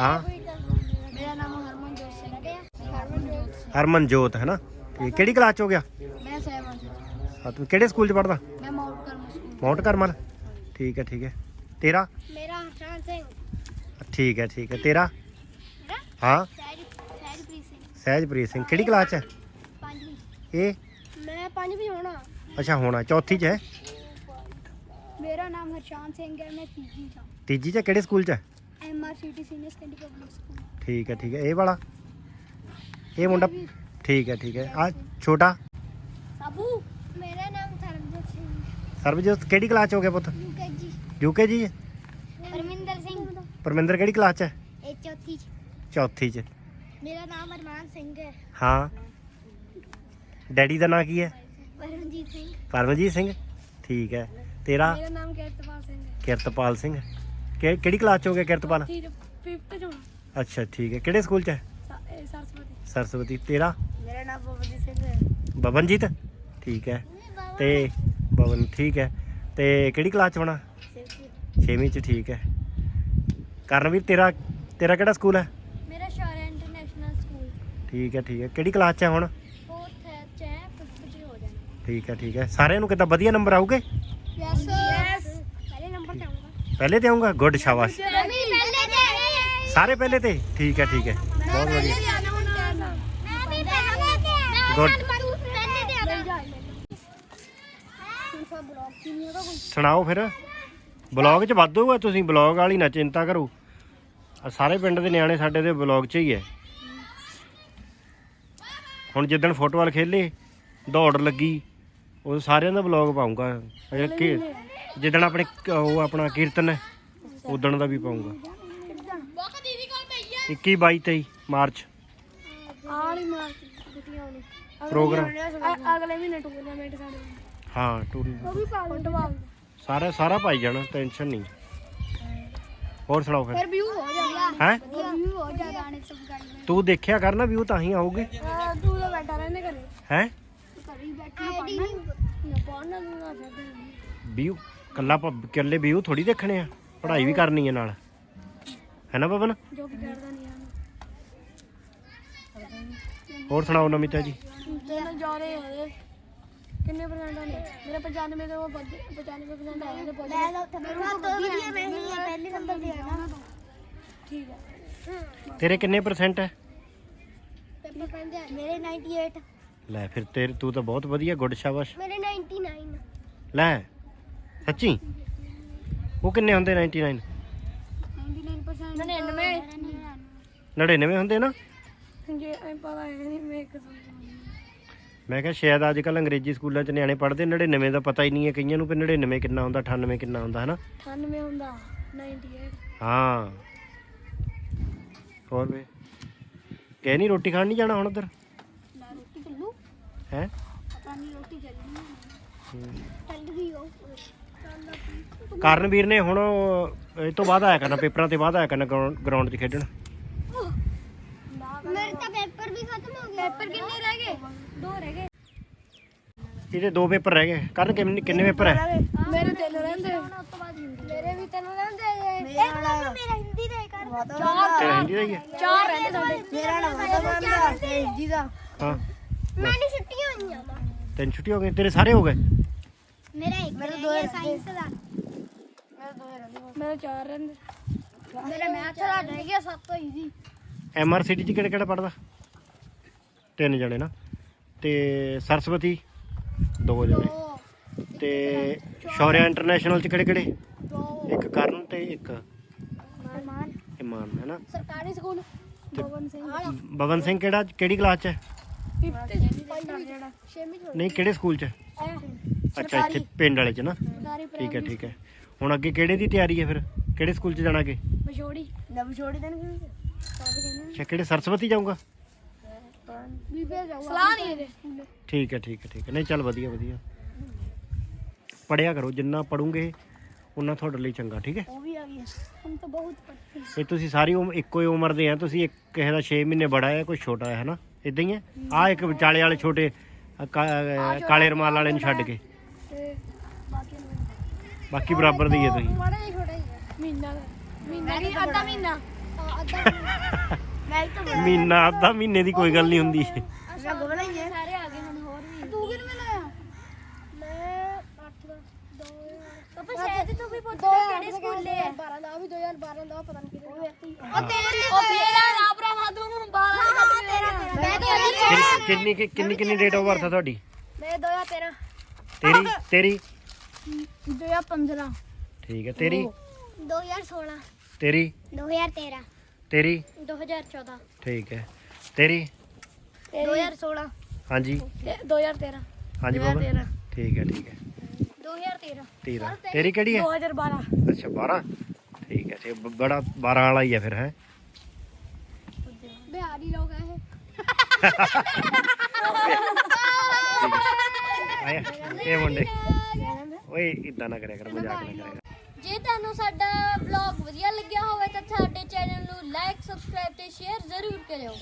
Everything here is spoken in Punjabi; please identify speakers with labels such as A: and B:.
A: ਹਾਂ?
B: ਮੇਰਾ ਨਾਮ ਹਰਮਨਜੋਤ ਸਿੰਘ ਹੈ ਹਰਮਨਜੋਤ ਸਿੰਘ
A: ਹਰਮਨਜੋਤ ਹੈ ਨਾ? ਇਹ ਕਿਹੜੀ ਕਲਾਸ ਚ ਹੋ ਗਿਆ?
B: ਮੈਂ 7
A: ਹਾਂ। ਤੂੰ ਕਿਹੜੇ ਸਕੂਲ ਚ ਪੜਦਾ
B: ਮੈਂ Mount Carmel school.
A: Mount Carmel ਠੀਕ ਹੈ ਠੀਕ ਹੈ। ਤੇਰਾ?
B: ਮੇਰਾ ਹਰਸ਼ਾਨ ਸਿੰਘ।
A: ਠੀਕ ਹੈ ਠੀਕ ਹੈ। ਤੇਰਾ? ਹਾਂ।
B: ਸਹਿਜਪ੍ਰੀਤ ਸਿੰਘ।
A: ਸਹਿਜਪ੍ਰੀਤ ਸਿੰਘ। ਕਿਹੜੀ ਕਲਾਸ ਚ ਹੈ? ਇਹ?
B: ਮੈਂ ਪੰਜਵੀਂ ਹੋਣਾ
A: ਅੱਛਾ ਹੋਣਾ। ਚੌਥੀ ਚ ਹੈ?
B: ਮੇਰਾ ਨਾਮ ਹਰਸ਼ਾਨ ਸਿੰਘ ਹੈ ਮੈਂ ਤੀਜੀ ਚ
A: ਤੀਜੀ ਚ ਕਿਹੜੇ ਸਕੂਲ ਚ ਹੈ?
B: MRCT senior secondary public school
A: ਠੀਕ ਹੈ ਠੀਕ ਹੈ। ਇਹ ਵਾਲਾ? ਇਹ ਮੁੰਡਾ? ਠੀਕ ਹੈ ਠੀਕ ਹੈ। ਆ ਛੋਟਾ?
B: ਸਾਬੂ ਮੇਰਾ ਨਾਮ ਧਰਮਜੋਤ ਸਿੰਘ
A: ਸਰਬਜੋਤ ਕਿਹੜੀ ਕਲਾਸ ਚ ਹੋ ਗਿਆ ਪੁੱਤ?
B: ਯੂਕੇਜੀ
A: ਯੂਕੇ ਜੀ?
B: ਪਰਮਿੰਦਰ ਸਿੰਘ।
A: ਪਰਮਿੰਦਰ ਕਿਹੜੀ ਕਲਾਸ ਚ ਹੈ?
B: ਇਹ ਚੌਥੀ ਚ।
A: ਚੌਥੀ ਚ।
B: ਮੇਰਾ ਨਾਮ ਅਰਮਾਨ ਸਿੰਘ ਹੈ।
A: ਹਾਂ। ਡੈਡੀ ਦਾ ਨਾਂ ਕੀ ਹੈ?
B: ਪਰਮਜੀਤ ਸਿੰਘ।
A: ਪਰਮਜੀਤ ਸਿੰਘ। ਠੀਕ ਹੈ। ਤੇਰਾ?
B: ਮੇਰਾ ਨਾਮ ਕੀਰਤਪਾਲ ਸਿੰਘ ਹੈ।
A: ਕਿਰਤਪਾਲ ਸਿੰਘ। ਕਿ- ਕਿਹੜੀ ਕਲਾਸ ਚ ਹੋ ਗਿਆ ਕਿਰਤਪਾਲ?
B: ਠੀਕ 5th ਚ ਹੋਣਾ।
A: ਅੱਛਾ ਠੀਕ ਹੈ। ਕਿਹੜੇ ਸਕੂਲ ਚ ਹੈ?
B: ਸ- ਇਹ ਸਰਸਵਤੀ।
A: ਸਰਸਵਤੀ। ਤੇਰਾ?
B: ਮੇਰਾ ਨਾਮ ਬਬਨਜੀਤ ਸਿੰਘ ਹੈ।
A: ਬਵਨਜੀਤ? ਠੀਕ ਹੈ। ਤੇ ਬਵਨ ਠੀਕ ਹੈ। ਤੇ ਕਿਹੜੀ ਕਲਾਸ ਚ ਹੋਣਾ? 6ਵੀਂ ਚ। ਠੀਕ ਹੈ। ਕਰਨਵੀਰ ਤੇਰਾ ਤੇਰਾ ਕਿਹੜਾ ਸਕੂਲ ਹੈ?
B: ਮੇਰਾ ਸ਼ੌਰਿਆ ਇੰਟਰਨੈਸ਼ਨਲ ਸਕੂਲ।
A: ਠੀਕ ਹੈ ਠੀਕ ਹੈ। ਕਿਹੜੀ ਕਲਾਸ ਚ ਹੈ ਹੁਣ
B: 4th ਹੈ ਚ ਹੈ 5th ਚ ਹੋ ਜਾਣਾ
A: ਠੀਕ ਹੈ ਠੀਕ ਹੈ। ਸਾਰਿਆਂ ਨੂੰ ਕਿੱਦਾਂ ਵਧੀਆ ਨੰਬਰ ਆਉਗੇ
B: ਯੈਸ ਯੈਸ ਪਹਿਲੇ ਨੰਬਰ ਤੇ ਆਉਂਗਾ
A: ਪਹਿਲੇ ਤੇ ਆਉਂਗਾ ਗੁੱਡ ਸ਼ਾਬਾਸ਼।
B: ਪਹਿਲੇ ਤੇ।
A: ਸਾਰੇ ਪਹਿਲੇ ਤੇ? ਠੀਕ ਹੈ ਠੀਕ ਹੈ। ਬਹੁਤ ਵਧੀਆ।
B: ਮੈਂ ਵੀ ਪਹਿਲੇ ਤੇ
A: Good.
B: ਪਹਿਲੇ ਤੇ ਆਣਾ ਸਭ ਬਲੌਗ ਕੀ ਨਹੀਂ ਉਹਦਾ ਕੋਈ।
A: ਸੁਣਾਓ ਫਿਰ। ਬਲੌਗ 'ਚ ਵਾਧੂ ਆ ਤੁਸੀਂ ਬਲੌਗ ਵਾਲੀ ਨਾ ਚਿੰਤਾ ਕਰੋ। ਆ ਸਾਰੇ ਪਿੰਡ ਦੇ ਨਿਆਣੇ ਸਾਡੇ ਦੇ ਬਲੌਗ 'ਚ ਹੀ ਹੈ। ਹੁਣ ਜਿੱਦਣ ਫੁੱਟਬਾਲ ਖੇਲੇ ਦੌੜ ਲੱਗੀ। ਉਹ ਸਾਰਿਆਂ ਦਾ ਵਲੌਗ ਪਾਉਂਗਾ। ਜਿੱਦਣ ਆਪਣੇ ਉਹ ਆਪਣਾ ਕੀਰਤਨ ਹੈ ਉਦਣ ਦਾ ਵੀ ਪਾਉਂਗਾ। 21 ਬਾਈ 23 ਮਾਰਚ।
B: ਆਲੀ ਮਾਰ
A: ਪ੍ਰੋਗਰਾਮ
B: ਅਗਲੇ ਮਹੀਨੇ ਟੂਰਨਾਮੈਂਟ ਸਾਡੇ
A: ਹਾਂ ਟੂਰ ਸਾਰਾ ਸਾਰਾ ਪਾਈ ਜਾਣਾ ਟੈਨਸ਼ਨ ਨਹੀਂ। ਹੋਰ ਸੁਣਾਓ ਫਿਰ?
B: ਰਿਵਿਊ ਹੋ? ਜਾਏਗਾ
A: ਹੈ
B: ਰਿਵਿਊ ਹੋ ਜਾਏਗਾ
A: ਤੂੰ ਦੇਖਿਆ ਕਰਨਾ ਵਿਊ ਤਾਂ ਹੀ
B: ਆਉਗੇ। ਤੂੰ ਤਾਂ ਬੈਠਾ ਰਹਿੰਦੇ ਘਰੇ।
A: ਹੈ? ਵੀਊ ਕੱਲਾ ਕੱਲੇ ਵੀਊ ਥੋੜੀ ਦੇਖਣੇ ਆ। ਪੜ੍ਹਾਈ ਵੀ ਕਰਨੀ ਹੈ ਨਾਲ। ਹੈ ਨਾ ਬਬਨ ਹੋਰ ਸੁਣਾਓ ਨਮਿਤਾ ਜੀ?
B: ਕਿੰਨੇ
A: ਤੇਰੇ ਕਿੰਨੇ ਪਰਸੈਂਟ ਹੈ
B: ਮੇਰੇ 98
A: ਲੈ ਫਿਰ ਤੇ ਤੂੰ ਤਾਂ ਬਹੁਤ ਵਧੀਆ ਗੁੱਡ ਸ਼ਾਬਾਸ਼।
B: ਮੇਰੇ 99
A: ਲੈ ਸੱਚੀ? ਉਹ ਕਿੰਨੇ ਹੁੰਦੇ 99
B: 99% 99
A: ਹੁੰਦੇ ਨਾ?
B: ਜੇ ਮੈਂ
A: ਮੈਂ ਕਿਹਾ ਸ਼ਾਇਦ ਅੱਜ ਕੱਲ ਅੰਗਰੇਜ਼ੀ ਸਕੂਲਾਂ 'ਚ ਨਿਆਣੇ ਪੜ੍ਹਦੇ 99 ਦਾ ਪਤਾ ਹੀ ਨਹੀਂ ਹੈ ਕਈਆਂ ਨੂੰ ਕਿ 99 ਕਿੰਨਾ ਹੁੰਦਾ 98 ਕਿੰਨਾ ਹੁੰਦਾ ਹਨਾ?
B: 98 ਹੁੰਦਾ 98
A: ਹਾਂ। ਹੋਰ ਵੇ। ਕਹਿ ਨਹੀਂ ਰੋਟੀ ਖਾਣ ਨਹੀਂ ਜਾਣਾ ਹੁਣ ਉਧਰ? ਹੈ?
B: ਪਤਾ ਨਹੀਂ ਰੋਟੀ ਚੱਲਣੀ ਚੱਲ ਗਈ ਉਹ
A: ਕਰਨਵੀਰ ਨੇ ਹੁਣ ਇਹ ਤੋਂ ਬਾਅਦ ਆਇਆ ਕਰਨਾ ਪੇਪਰਾਂ ਤੇ ਬਾਅਦ ਆਇਆ ਕਰਨਾ ਗਰਾਊਂਡ 'ਚ ਖੇਡਣ।
B: ਮੇਰੇ ਤਾਂ ਪੇਪਰ ਵੀ ਖਤਮ ਹੋ ਗਏ। ਪੇਪਰ ਕਿੰਨੇ ਰਹਿ ਗਏ? ਦੋ ਰਹਿ ਗਏ।
A: ਇਹਦੇ ਦੋ ਪੇਪਰ ਰਹਿ ਗਏ। ਕਰਨ ਕਿੰਨੇ ਕਿੰਨੇ ਪੇਪਰ ਹੈ?
B: ਮੇਰੇ ਤਿੰਨ ਰਹਿੰਦੇ। ਮੇਰੇ ਵੀ ਤਿੰਨ ਰਹਿੰਦੇ ਮੇਰਾ ਮੇਰਾ ਹਿੰਦੀ ਦਾ ਕਰ ਚਾਰ
A: ਹਿੰਦੀ ਦਾ ਹੀ ਹੈ?
B: ਚਾਰ ਰਹਿੰਦੇ ਸਾਡੇ ਮੇਰਾ ਨਾ ਮਾਤਾ ਤੇ ਹਿੰਦੀ ਦਾ।
A: ਹਾਂ।
B: ਮੈਨੂੰ ਛੁੱਟੀਆਂ ਹੋਈਆਂ ਵਾ।
A: ਤਿੰਨ ਛੁੱਟੀ ਹੋ ਗਈ ਤੇਰੇ ਸਾਰੇ ਹੋ ਗਏ?
B: ਮੇਰਾ ਇੱਕ ਮੇਰਾ ਦੋ ਸਾਇੰਸ ਦਾ। ਮੇਰਾ ਦੋ ਰਹਿੰਦੇ ਮੇਰਾ ਚਾਰ ਰਹਿੰਦੇ। ਮੇਰਾ ਮੈਥ ਦਾ ਰਹਿ ਗਿਆ ਸੱਤ ਤੋਂ ਈਜ਼ੀ
A: ਐਮਆਰ ਸਿਟੀ 'ਚ ਕਿਹੜਾ ਕਿਹੜਾ ਪੜਦਾ ਤਿੰਨ ਜਣੇ ਨਾ। ਤੇ ਸਰਸਵਤੀ ਦੋ ਜਣੇ। ਤੇ ਸ਼ੌਰਿਆ ਇੰਟਰਨੈਸ਼ਨਲ 'ਚ ਕਿਹੜੇ ਕਿਹੜੇ ਇੱਕ ਕਰਨ ਤੇ ਇੱਕ
B: ਮਾਨ।
A: ਇਮਾਨ ਹੈ ਨਾ?
B: ਸਰਕਾਰੀ ਸਕੂਲ। ਬਵਨ ਸਿੰਘ।
A: ਬਵਨ ਸਿੰਘ ਕਿਹੜਾ ਕਿਹੜੀ ਕਲਾਸ 'ਚ ਹੈ?
B: 5th ਪੰਜਵੀਂ ਜਿਹੜਾ ਛੇਵੀਂ ਚ
A: ਨਹੀਂ ਕਿਹੜੇ ਸਕੂਲ 'ਚ? ਅੱਛਾ ਇੱਥੇ ਪਿੰਡ ਵਾਲੇ 'ਚ ਨਾ? ਠੀਕ ਹੈ ਠੀਕ ਹੈ। ਹੁਣ ਅੱਗੇ ਕਿਹੜੇ ਦੀ ਤਿਆਰੀ ਹੈ ਫਿਰ? ਕਿਹੜੇ ਸਕੂਲ 'ਚ ਜਾਣਾ ਅੱਗੇ?
B: ਮਸ਼ੋੜੀ। ਨਾ ਮਸ਼ੋੜੀ ਤਾਂ ਨਹੀਂ ਸਾਰੇ ਕਹਿੰਦੇ
A: ਅੱਛਾ ਕਿਹੜੇ ਸਰਸਵਤੀ ਜਾਊਗਾ?
B: ਸਲਾਹ ਨਹੀਂ ਇਹਦੇ।
A: ਠੀਕ ਹੈ ਠੀਕ ਹੈ ਠੀਕ ਹੈ। ਨਹੀਂ ਚੱਲ ਵਧੀਆ ਵਧੀਆ। ਪੜਿਆ ਕਰੋ ਜਿੰਨਾ ਪੜੋਗੇ ਉਨਾ ਤੁਹਾਡੇ ਲਈ ਚੰਗਾ ਠੀਕ ਹੈ?
B: ਉਹ ਵੀ ਆ ਗਈ ਹਮ ਤਾਂ ਬਹੁਤ ਪੜ੍ਹਤੇ
A: ਇਹ ਤੁਸੀਂ ਸਾਰੀ ਉਮ ਇੱਕੋ ਹੀ ਉਮਰ ਦੇ ਆ ਤੁਸੀਂ ਇੱਕ ਕਿਸੇ ਦਾ 6 ਮਹੀਨੇ ਬੜਾ ਹੈ ਕੋਈ ਛੋਟਾ ਹੈ ਹਨਾ? ਇਦਾਂ ਹੀ ਆ ਇੱਕ ਵਿਚਾਲੇ ਵਾਲੇ ਛੋਟੇ ਅ, ਕਾ- ਅ, ਕਾਲੇ ਰਮਾਲ ਵਾਲੇ ਨੂੰ ਛੱਡ ਕੇ।
B: ਤੇ
A: ਬਾਕੀ ਬਰਾਬਰ ਦੀ ਹੈ ਤੁਸੀਂ।
B: ਮਾੜਾ ਜਿਹਾ ਛੋਟਾ ਹੀ ਹੈ। ਮਹੀਨਾ ਦਾ। ਮਹੀਨਾ ਦੀ ਅੱਧਾ ਮਹੀਨਾ। ਅੱਧਾ ਮੈਂ ਤਾਂ
A: ਮਹੀਨਾ ਅੱਧਾ ਮਹੀਨੇ ਦੀ ਕੋਈ ਗੱਲ ਨਹੀਂ ਹੁੰਦੀ।
B: ਰੰਗ ਬਣਾਈਏ ਸਾਰੇ ਆ ਗਏ ਹੁਣ ਹੋਰ ਵੀ। ਤੂੰ ਕਿੰਨੇ ਲਾਇਆ ਮੈਂ 8 ਦਾ 2 ਪਾਪਾ ਸ਼ਾਇਦ ਤੂੰ ਵੀ ਪੁੱਛ ਲੈ ਕਿਹੜੇ ਸਕੂਲੇ ਹੈ 12 ਦਾ ਉਹ ਵੀ 2012 ਦਾ ਪਤਾ ਨਹੀਂ ਕਿਹੜੇ ਉਹ ਤੇਰੇ ਉਹ ਤੇਰਾ ਨਾ ਭਰਾਵਾ ਤੂੰ 12 ਦਾ ਤੇਰਾ ਮੈਂ
A: ਕਿੰਨੀ- ਕਿੰਨੀ ਕਿ- ਕਿੰਨੀ ਕਿੰਨੀ ਡੇਟ ਆਫ ਬਰਥ ਆ ਤੁਹਾਡੀ
B: ਮੈਂ 2013
A: ਤੇਰੀ ਤੇਰੀ
B: 2015
A: ਠੀਕ ਹੈ ਤੇਰੀ
B: 2016
A: ਤੇਰੀ
B: 2013
A: ਤੇਰੀ
B: 2014
A: ਠੀਕ ਹੈ ਤੇਰੀ
B: 2016
A: ਹਾਂਜੀ
B: 2013
A: ਹਾਂਜੀ ਬਾਬਾ
B: 2013
A: ਠੀਕ ਹੈ ਠੀਕ ਹੈ
B: 2013
A: 13 ਤੇਰੀ ਕਿਹੜੀ ਹੈ
B: 2012
A: ਅੱਛਾ 12 ਠੀਕ ਹੈ ਤੇ ਬ- ਬੜਾ 12 ਵਾਲਾ ਹੀ ਹੈ ਫਿਰ ਹੈ
B: ਬਿਹਾਰੀ ਲੋਕ ਹੈ
A: ਆਇਆ ਇਹ ਮੁੰਡੇ। ਓਏ ਇਦਾਂ ਨਾ ਕਰਿਆ ਕਰ ਮਜ਼ਾਕ ਨਾ ਕਰਿਆ ਕਰ।
B: ਜੇ ਤੁਹਾਨੂੰ ਸਾਡਾ ਵਲੌਗ ਵਧੀਆ ਲੱਗਿਆ ਹੋਵੇ ਤਾਂ ਸਾਡੇ ਚੈਨਲ ਨੂੰ ਲਾਈਕ ਸਬਸਕ੍ਰਾਈਬ ਤੇ ਸ਼ੇਅਰ ਜ਼ਰੂਰ ਕਰਿਓ।